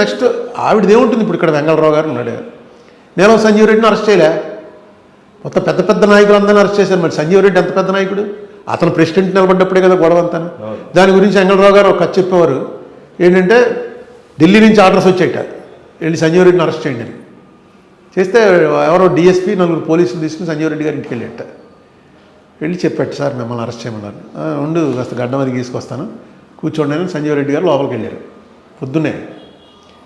Next ఆవిడదేముంటుంది ఇప్పుడు ఇక్కడ వెంగళరావు గారు ఉన్నాడు. నేను సంజీవ్ రెడ్డిని అరెస్ట్ చేయలే. మొత్తం పెద్ద పెద్ద నాయకులు అందరిని అరెస్ట్ చేశారు. మరి సంజీవ్ రెడ్డి ఎంత పెద్ద నాయకుడు? అతను ప్రెసిడెంట్ నిలబడ్డప్పుడే కదా గొడవ అంతా. దాని గురించి వెంగళరావు గారు ఒక కథ చెప్పేవారు. ఏంటంటే ఢిల్లీ నుంచి ఆర్డర్స్ వచ్చేట. వెళ్ళి సంజీవ్ రెడ్డిని అరెస్ట్ చేయండి అని. చేస్తే ఎవరో డిఎస్పీ నలుగురు పోలీసులు తీసుకుని సంజీవ్ రెడ్డి గారి ఇంటికి వెళ్ళేట. వెళ్ళి చెప్పాడు సార్ మిమ్మల్ని అరెస్ట్ చేయమన్నారు. ఉండు కాస్త గడ్డం అది తీసుకొస్తాను కూర్చోండి అని సంజీవ్ రెడ్డి గారు లోపలికి వెళ్ళారు. పొద్దున్నే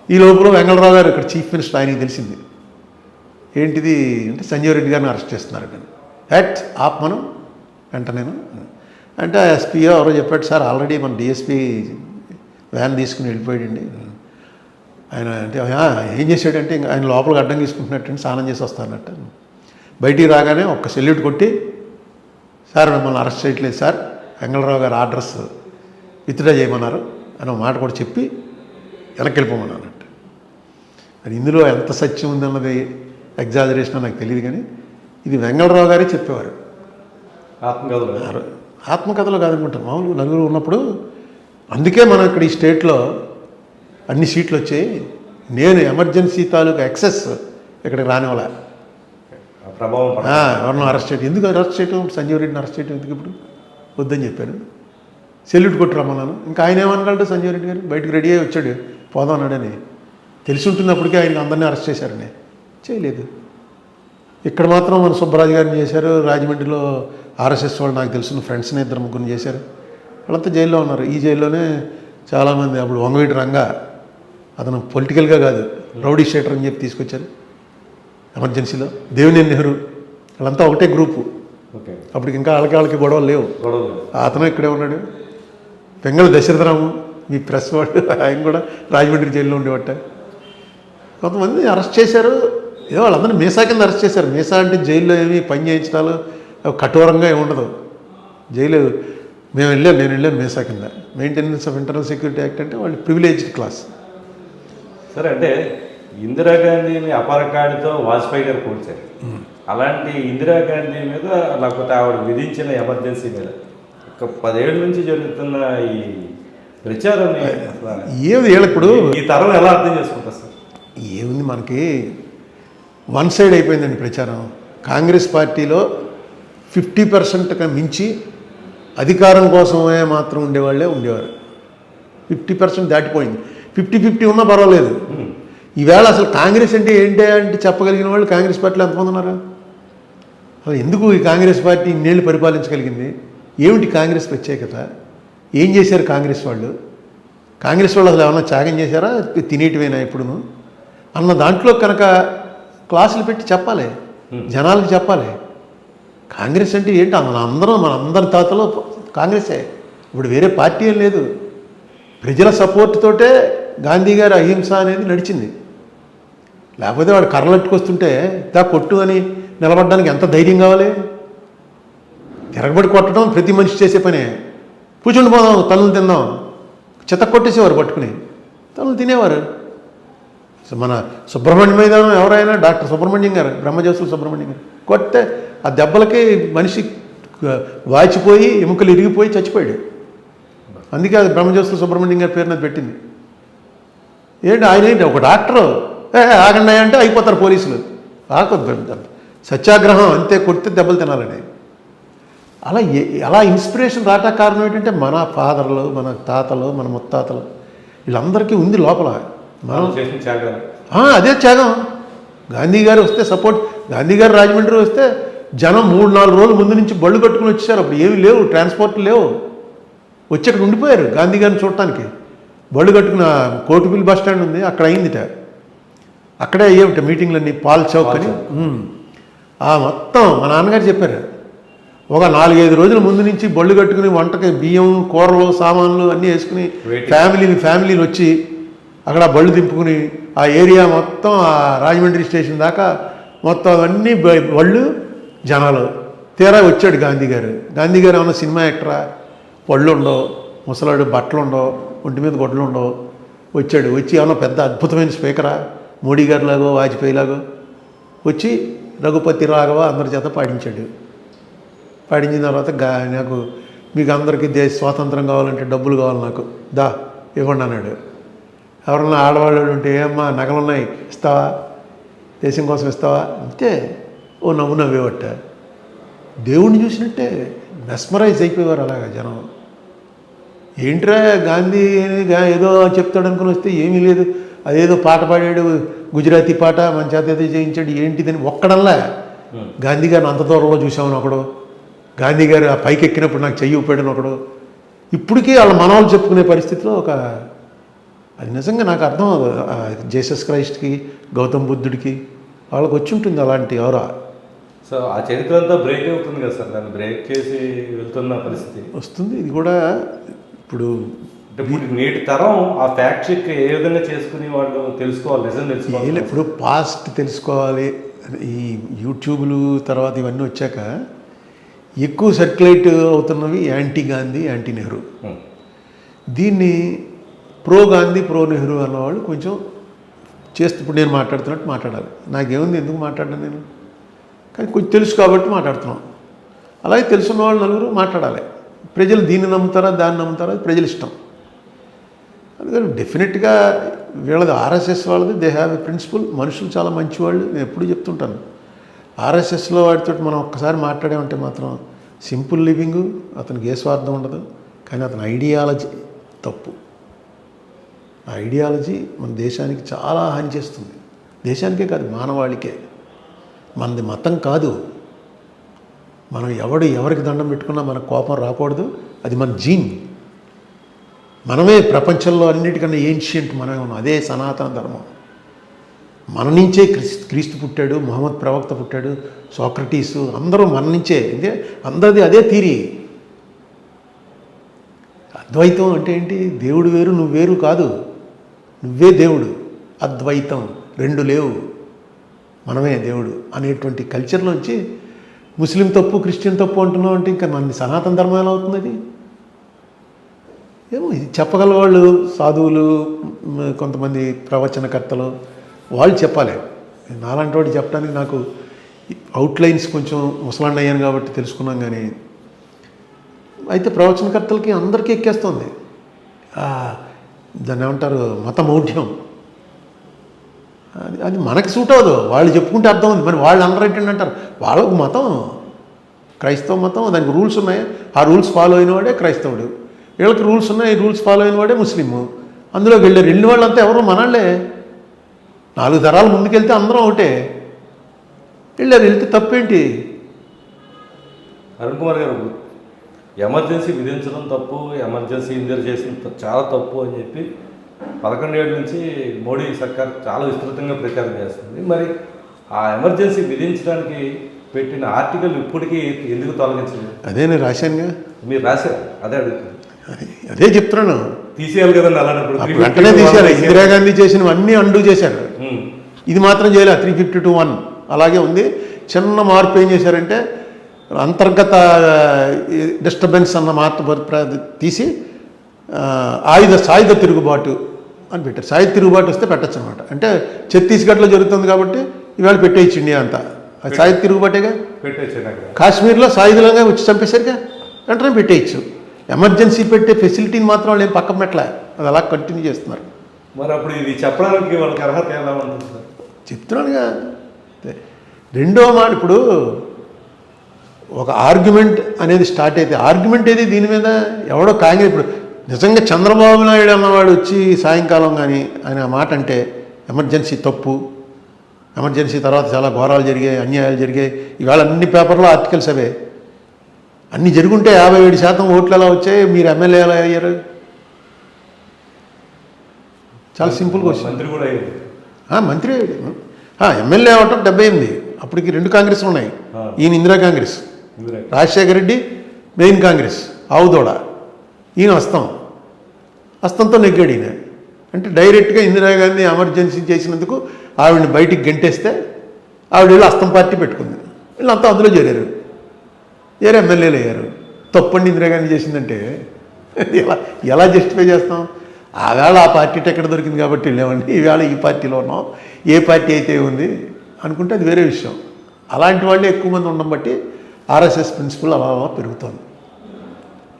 ఈ లోపల వెంగళరావు గారు ఇక్కడ చీఫ్ మినిస్టర్ ఆయనకి తెలిసింది. ఏంటిది అంటే సంజీవ్ రెడ్డి గారిని అరెస్ట్ చేస్తున్నారు నేను హెట్ ఆపమను వెంట నేను అంటే ఎస్పీ ఎవరో చెప్పాడు సార్ ఆల్రెడీ మన డిఎస్పీ వ్యాన్ తీసుకుని వెళ్ళిపోయాడండి. ఆయన అంటే ఏం చేశాడంటే ఇంకా ఆయన లోపలికి అడ్డం తీసుకుంటున్నట్టు స్నానం చేసి వస్తానట్ట బయటికి రాగానే ఒక్క సెల్యూట్ కొట్టి సార్ మిమ్మల్ని అరెస్ట్ చేయట్లేదు సార్. వెంగళరావు గారు ఆర్డర్స్ విత్డ్రా చేయమన్నారు. అని ఒక మాట కూడా చెప్పి వెనక్కి వెళ్ళిపోమన్నానంట మరి ఇందులో ఎంత సత్యం ఉందన్నది ఎగ్జాజరేషన్ నాకు తెలియదు కానీ ఇది వెంగళరావు గారే చెప్పేవారు. ఆత్మకథలు. ఆత్మకథలో కాదనుకుంటాం. మామూలు నలుగురు ఉన్నప్పుడు అందుకే మనం ఇక్కడ ఈ స్టేట్లో అన్ని సీట్లు వచ్చాయి. నేను ఎమర్జెన్సీ తాలూకా ఎక్సెస్ ఇక్కడికి రానివ్వలే. ప్రభావం ఎవరినో అరెస్ట్ చేయడం ఎందుకు అరెస్ట్ చేయటం? సంజీవ్ రెడ్డిని అరెస్ట్ చేయటం ఎందుకు ఇప్పుడు? వద్దని చెప్పాను సెల్యూట్ కొట్టి రమ్మన్నాను. ఇంకా ఆయన ఏమనగలడు సంజీవ్ రెడ్డి గారు? బయటకు రెడీ అయ్యి వచ్చాడు. పోదాం అన్నాడని. తెలిసి ఉంటుంది అప్పటికే ఆయనకి అందరినీ అరెస్ట్ చేశారని. చేయలేదు. ఇక్కడ మాత్రం మన సుబ్బరాజు గారిని చేశారు రాజమండ్రిలో ఆర్ఎస్ఎస్ వాళ్ళు నాకు తెలిసిన ఫ్రెండ్స్ని ఇద్దరు ముగ్గురిని చేశారు. వాళ్ళంతా జైల్లో ఉన్నారు. ఈ జైల్లోనే చాలామంది అప్పుడు వంగవీటి రంగా అతను పొలిటికల్గా కాదు రౌడీ షేటర్ అని చెప్పి తీసుకొచ్చారు ఎమర్జెన్సీలో. దేవినేని నెహ్రూ వాళ్ళంతా ఒకటే గ్రూపు. ఓకే. అప్పటికి ఇంకా వాళ్ళకి వాళ్ళకి గొడవలు లేవు. అతను ఇక్కడే ఉన్నాడు. పెంగళ దశరథరాము మీ ప్రెస్ వాడు ఆయన కూడా రాజమండ్రి జైల్లో ఉండేవట. కొంతమంది అరెస్ట్ చేశారు. ఏదో వాళ్ళందరినీ మీసా కింద అరెస్ట్ చేశారు. మీసా అంటే జైల్లో ఏమి పని చేయించడాలు కఠోరంగా ఏమి ఉండదు. జైలు మేము వెళ్ళాం నేను వెళ్ళాను మీసా కింద. Maintenance of internal security act అంటే వాళ్ళు ప్రివిలేజ్డ్ క్లాస్ సరే అంటే ఇందిరాగాంధీని అపరకాడితో వాజ్పేయి గారు కూర్చారు అలాంటి ఇందిరాగాంధీ మీద లేకపోతే ఆవిడ విధించిన ఎమర్జెన్సీ మీద ఒక పదేళ్ళ నుంచి జరుగుతున్న ఈ ప్రచారం ఏది వీళ్ళకి ఇప్పుడు ఈ తరం ఎలా అర్థం చేసుకుంటారు సార్? ఏముంది మనకి? వన్ సైడ్ అయిపోయిందండి ప్రచారం. కాంగ్రెస్ పార్టీలో ఫిఫ్టీ పర్సెంట్ మించి అధికారం కోసమే మాత్రం ఉండేవాళ్ళే ఉండేవారు. ఫిఫ్టీ పర్సెంట్ దాటిపోయింది. ఫిఫ్టీ ఫిఫ్టీ ఉన్నా పర్వాలేదు. ఈవేళ అసలు కాంగ్రెస్ అంటే ఏంటి అంటే చెప్పగలిగిన వాళ్ళు కాంగ్రెస్ పార్టీలో ఎంతమంది ఉన్నారు? అసలు ఎందుకు ఈ కాంగ్రెస్ పార్టీ ఇన్నేళ్ళు పరిపాలించగలిగింది? ఏమిటి కాంగ్రెస్ ప్రత్యేకత? ఏం చేశారు కాంగ్రెస్ వాళ్ళు? కాంగ్రెస్ వాళ్ళు అసలు ఏమన్నా త్యాగం చేశారా? తినేటివేనా ఇప్పుడును? అన్న దాంట్లో కనుక క్లాసులు పెట్టి చెప్పాలి. జనాలకు చెప్పాలి. కాంగ్రెస్ అంటే ఏంటి? మన అందరం మన అందరి తాతలో కాంగ్రెసే. ఇప్పుడు వేరే పార్టీ ఏం లేదు. ప్రజల సపోర్ట్ తోటే గాంధీ గారి అహింస అనేది నడిచింది. లేకపోతే వాడు కర్రలట్టుకొస్తుంటే దా కొట్టు అని నిలబడడానికి ఎంత ధైర్యం కావాలి? తిరగబడి కొట్టడం ప్రతి మనిషి చేసే పనే. కూర్చుండి పోదాం తనులు తిందాం. చెత్త కొట్టేసేవారు పట్టుకుని. తనులు తినేవారు. మన సుబ్రహ్మణ్యం మైదానం ఎవరైనా డాక్టర్ సుబ్రహ్మణ్యం గారు బ్రహ్మజ్యోతులు సుబ్రహ్మణ్యం గారు కొట్టే ఆ దెబ్బలకి మనిషి వాచిపోయి ఎముకలు ఇరిగిపోయి చచ్చిపోయాడు. అందుకే అది బ్రహ్మజ్యోతులు సుబ్రహ్మణ్యం గారి పేరున పెట్టింది. ఏంటి ఆయన ఏంటి ఒక డాక్టరు? ఏ ఆగండి అంటే అయిపోతారు పోలీసులు. ఆకొద్దు సత్యాగ్రహం అంతే కొడితే దెబ్బలు తినాలని అలా అలా ఇన్స్పిరేషన్ రావటానికి కారణం ఏంటంటే మన ఫాదర్లు మన తాతలు మన ముత్తాతలు వీళ్ళందరికీ ఉంది లోపల. మనం అదే త్యాగం. గాంధీ గారు వస్తే సపోర్ట్ గాంధీ గారు రాజమండ్రి వస్తే జనం మూడు నాలుగు రోజుల ముందు నుంచి బళ్ళు కట్టుకుని వచ్చేసారు. అప్పుడు ఏమీ లేవు ట్రాన్స్పోర్ట్ లేవు. వచ్చి అక్కడ ఉండిపోయారు గాంధీ గారిని చూడటానికి. బళ్ళు కట్టుకున్న కోటిపల్లి బస్ స్టాండ్ ఉంది అక్కడ అయిందిట. అక్కడే అయ్యేవిట మీటింగ్లన్నీ పాల్ చౌక్ అని. ఆ మొత్తం మా నాన్నగారు చెప్పారు. ఒక నాలుగైదు రోజుల ముందు నుంచి బళ్ళు కట్టుకుని వంటకి బియ్యం కూరలు సామాన్లు అన్నీ వేసుకుని Waiting. ఫ్యామిలీలు వచ్చి అక్కడ బళ్ళు దింపుకుని ఆ ఏరియా మొత్తం ఆ రాజమండ్రి స్టేషన్ దాకా మొత్తం అన్నీ బళ్ళు జనాలు. తీరా వచ్చాడు గాంధీ గారు. గాంధీ గారు ఏమన్నా సినిమా యాక్టరా? పళ్ళు ఉండవు ముసలాడు బట్టలు ఉండవు ఒంటి మీద గొడ్లు ఉండవు వచ్చాడు. వచ్చి ఏమన్నా పెద్ద అద్భుతమైన స్పీకరా? మోడీ గారిలాగో వాజ్పేయి లాగో వచ్చి రఘుపతి రాఘవ అందరి చేత పాడించాడు. పాడించిన తర్వాత గా నాకు మీకు అందరికీ దేశ స్వాతంత్రం కావాలంటే డబ్బులు కావాలి నాకు. దా ఇవ్వండి అన్నాడు. ఎవరన్నా ఆడవాళ్ళు ఉంటే ఏమ్మా నగలున్నాయి ఇస్తావా? దేశం కోసం ఇస్తావా? అంతే ఓ నవ్వు నవ్వేవట. దేవుణ్ణి చూసినట్టే మెస్మరైజ్ అయిపోయేవారు అలాగా జనం. ఏంట్రా గాంధీ ఏదో చెప్తాడు అనుకుని వస్తే ఏమీ లేదు. అదేదో పాట పాడాడు గుజరాతీ పాట మన చేత ఏదో చేయించాడు ఏంటిదని ఒక్కడల్లా గాంధీ గారిని అంత దూరంలో చూసామని ఒకడు గాంధీ గారు ఆ పైకి ఎక్కినప్పుడు నాకు చెయ్యి ఊపాడని ఒకడు. ఇప్పటికీ వాళ్ళ మనవాళ్ళు చెప్పుకునే పరిస్థితిలో ఒక అది నిజంగా నాకు అర్థం అవ్వదు. జీసస్ క్రైస్ట్కి గౌతమ్ బుద్ధుడికి వాళ్ళకి వచ్చి ఉంటుంది అలాంటి ఎవరా సో ఆ చరిత్ర అంతా బ్రేక్ అవుతుంది కదా సార్? దాన్ని బ్రేక్ చేసి వెళ్తున్న పరిస్థితి. వస్తుంది. ఇది కూడా ఇప్పుడు నేటి తరం ఆ ఫ్యాక్ట్ చెక్ ఏ విధంగా చేసుకుని వాళ్ళు తెలుసుకోవాలి నిజం తెలుసుకోవాలి? ఇప్పుడు పాస్ట్ తెలుసుకోవాలి. ఈ యూట్యూబ్లు తర్వాత ఇవన్నీ వచ్చాక ఎక్కువ సర్క్యులేట్ అవుతున్నవి యాంటీ గాంధీ యాంటీ నెహ్రూ. ఉం. దీన్ని ప్రో గాంధీ ప్రో నెహ్రూ అన్నవాళ్ళు కొంచెం చేస్తూ ఇప్పుడు నేను మాట్లాడుతున్నట్టు మాట్లాడాలి. నాకేముంది ఎందుకు మాట్లాడాను నేను? కానీ కొంచెం తెలుసు కాబట్టి మాట్లాడుతున్నాం. అలాగే తెలుసున్న వాళ్ళు నలుగురు మాట్లాడాలి. ప్రజలు దీన్ని నమ్ముతారా దాన్ని నమ్ముతారా అది ప్రజల ఇష్టం. అందుకని డెఫినెట్గా వీళ్ళది ఆర్ఎస్ఎస్ వాళ్ళది దే హ్యావ్ ఎ ప్రిన్సిపల్. మనుషులు చాలా మంచివాళ్ళు నేను ఎప్పుడు చెప్తుంటాను. ఆర్ఎస్ఎస్లో వాటితో మనం ఒక్కసారి మాట్లాడామంటే మాత్రం సింపుల్ లివింగ్ అతనికి ఏ స్వార్థం ఉండదు కానీ అతని ఐడియాలజీ తప్పు. ఆ ఐడియాలజీ మన దేశానికి చాలా హాని చేస్తుంది. దేశానికే కాదు మానవాళికే. మనది మతం కాదు. మనం ఎవడు ఎవరికి దండం పెట్టుకున్నా మన కోపం రాకూడదు. అది మన జీన్. మనమే ప్రపంచంలో అన్నిటికన్నా ఏన్షియంట్ మనమే ఉన్నాం. అదే సనాతన ధర్మం. మన నుంచే క్రీస్తు క్రీస్తు పుట్టాడు మహమ్మద్ ప్రవక్త పుట్టాడు సోక్రటీసు అందరూ మన నుంచే. ఇదే అందరిది అదే తీరి అద్వైతం అంటే ఏంటి? దేవుడు వేరు నువ్వు వేరు కాదు. నువ్వే దేవుడు. అద్వైతం. రెండు లేవు. మనమే దేవుడు అనేటువంటి కల్చర్లోంచి ముస్లిం తప్పు క్రిస్టియన్ తప్పు అంటున్నావు అంటే ఇంకా మన సనాతన ధర్మం ఎలా అవుతుంది అది? ఏమో ఇది చెప్పగల వాళ్ళు సాధువులు కొంతమంది ప్రవచనకర్తలు. వాళ్ళు చెప్పాలి. నాలాంటి వాడు చెప్పడానికి నాకు అవుట్లైన్స్ కొంచెం ముసలాండ్ అయ్యాను కాబట్టి తెలుసుకున్నాం కానీ అయితే ప్రవచనకర్తలకి అందరికీ ఎక్కేస్తుంది. దాన్ని ఏమంటారు? మత మౌఢ్యం. అది అది మనకి సూట్ అవ్వదు. వాళ్ళు చెప్పుకుంటే అర్థం ఉంది మరి వాళ్ళు అందరూ ఏంటంటే అంటారు. వాళ్ళకు మతం క్రైస్తవ మతం దానికి రూల్స్ ఉన్నాయి. ఆ రూల్స్ ఫాలో అయిన వాడే క్రైస్తవుడు. వీళ్ళకి రూల్స్ ఉన్నాయి. రూల్స్ ఫాలో అయిన వాడే ముస్లిము. అందులోకి వెళ్ళారు వెళ్ళిన వాళ్ళంతా ఎవరు? మనళ్ళే. నాలుగు తరాలు ముందుకెళ్తే అందరం ఒకటే. వెళ్ళారు వెళ్తే తప్పేంటి? అరుణ్ కుమార్ గారు ఎమర్జెన్సీ విధించడం తప్పు ఎమర్జెన్సీ ఇంజర్ చేసిన చాలా తప్పు అని చెప్పి పదకొండేళ్ళ నుంచి మోడీ సర్కార్ చాలా విస్తృతంగా ప్రచారం చేస్తుంది. మరి ఆ ఎమర్జెన్సీ విధించడానికి పెట్టిన ఆర్టికల్ ఇప్పటికీ ఎందుకు తొలగించలేదు? అదే నేను రాశానుగా. మీరు రాశారు అదే అడుగుతుంది అది- అదే చెప్తున్నాను. తీసేయాలి కదండి అలాంటప్పుడు. అప్పుడు వెంటనే తీశారు ఇందిరాగాంధీ చేసినవన్నీ అండూ చేశారు ఉమ్, ఇది మాత్రం చేయలేదు త్రీ ఫిఫ్టీ టు వన్ అలాగే ఉంది. చిన్న మార్పు ఏం చేశారంటే అంతర్గత డిస్టర్బెన్స్ అన్న మాట ప్ర- తీసి ఆయుధ సాయుధ తిరుగుబాటు అని పెట్టారు. సాయుధ తిరుగుబాటు వస్తే పెట్టచ్చు అనమాట అంటే ఛత్తీస్గఢ్లో జరుగుతుంది కాబట్టి ఇవాళ పెట్టేయచ్చు ఇండియా అంతా. సాయుధ తిరుగుబాటేగా? కాశ్మీర్లో సాయుధంగా వచ్చి చంపేసరిగా వెంటనే పెట్టేయచ్చు. ఎమర్జెన్సీ పెట్టే ఫెసిలిటీని మాత్రం వాళ్ళు ఏం పక్కన పెట్టలే. అది అలా కంటిన్యూ చేస్తున్నారు. మరి అప్పుడు ఇది చెప్పడానికి వాళ్ళకి అర్హత ఎలా ఉంటుంది సార్? చెప్తున్నానుగా. రెండో మాట ఇప్పుడు ఒక ఆర్గ్యుమెంట్ అనేది స్టార్ట్ అయితే ఆర్గ్యుమెంట్ ఏది దీని మీద? ఎవడో కాంగ్రెస్ ఇప్పుడు నిజంగా చంద్రబాబు నాయుడు అన్నవాడు వచ్చి సాయంకాలం కానీ ఆయన మాట అంటే ఎమర్జెన్సీ తప్పు. ఎమర్జెన్సీ తర్వాత చాలా ఘోరాలు జరిగాయి అన్యాయాలు జరిగాయి. ఇవాళ అన్ని పేపర్లో ఆర్టికల్స్ అవే. అన్ని జరుగుంటే యాభై ఏడు శాతం ఓట్లు ఎలా వచ్చాయి? మీరు ఎమ్మెల్యే ఎలా అయ్యారు? చాలా సింపుల్ క్వశ్చన్ మంత్రి కూడా అయ్యింది ఆ, మంత్రి ఆ, ఎమ్మెల్యే అవటం డెబ్బై ఎనిమిది. అప్పటికి రెండు కాంగ్రెస్లు ఉన్నాయి. ఈయన ఇందిరా కాంగ్రెస్. రాజశేఖర రెడ్డి మెయిన్ కాంగ్రెస్. ఆవుదోడ. ఈయన అస్తం. అస్తంతో నెగ్గాడు ఈయన. అంటే డైరెక్ట్గా ఇందిరాగాంధీ ఎమర్జెన్సీ చేసినందుకు ఆవిడని బయటికి గెంటేస్తే ఆవిడ వెళ్ళి అస్తం పార్టీ పెట్టుకుంది. వీళ్ళంతా అందులో చేరారు. చేరి ఎమ్మెల్యేలు అయ్యారు. తప్పండి ఇందిరాగాంధీ చేసిందంటే ఎలా ఎలా జస్టిఫై చేస్తాం? ఆవేళ ఆ పార్టీ టెక్కడ దొరికింది కాబట్టి వెళ్ళామండి. ఈవేళ ఈ పార్టీలో ఉన్నాం. ఏ పార్టీ అయితే ఉంది అనుకుంటే అది వేరే విషయం. అలాంటి వాళ్ళే ఎక్కువ మంది ఉండడం బట్టి ఆర్ఎస్ఎస్ ప్రిన్సిపల్ అలా అలా పెరుగుతోంది.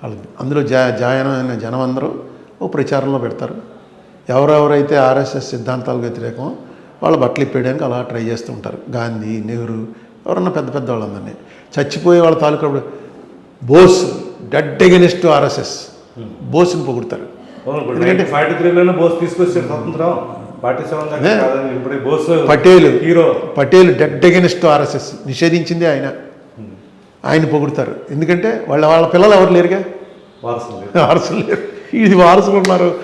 వాళ్ళు అందులో జా జాయిన్ అయిన జనం అందరూ ఓ ప్రచారంలో పెడతారు. ఎవరెవరైతే ఆర్ఎస్ఎస్ సిద్ధాంతాలకు వ్యతిరేకమో వాళ్ళు బట్టలు ఇప్పేయడానికి అలా ట్రై చేస్తూ ఉంటారు. గాంధీ నెహ్రూ ఎవరన్నా పెద్ద పెద్ద వాళ్ళందరినీ చచ్చిపోయే వాళ్ళ తాలూకా బోస్ డెడ్ ఎగెనిస్ట్ ఆర్ఎస్ఎస్ బోస్ని పొగుడతారు. ఎందుకంటే ఫార్టీ త్రీలోనే బోస్ తీసుకొచ్చారు స్వతంత్రం. Patel. Hero. Patel dead against RSS నిషేధించింది ఆయన. ఆయన పొగుడతారు. ఎందుకంటే వాళ్ళ వాళ్ళ పిల్లలు ఎవరు లేరుగా? వారసులు వారసులు లేరు. ఇది వారసులు ఉన్నారు.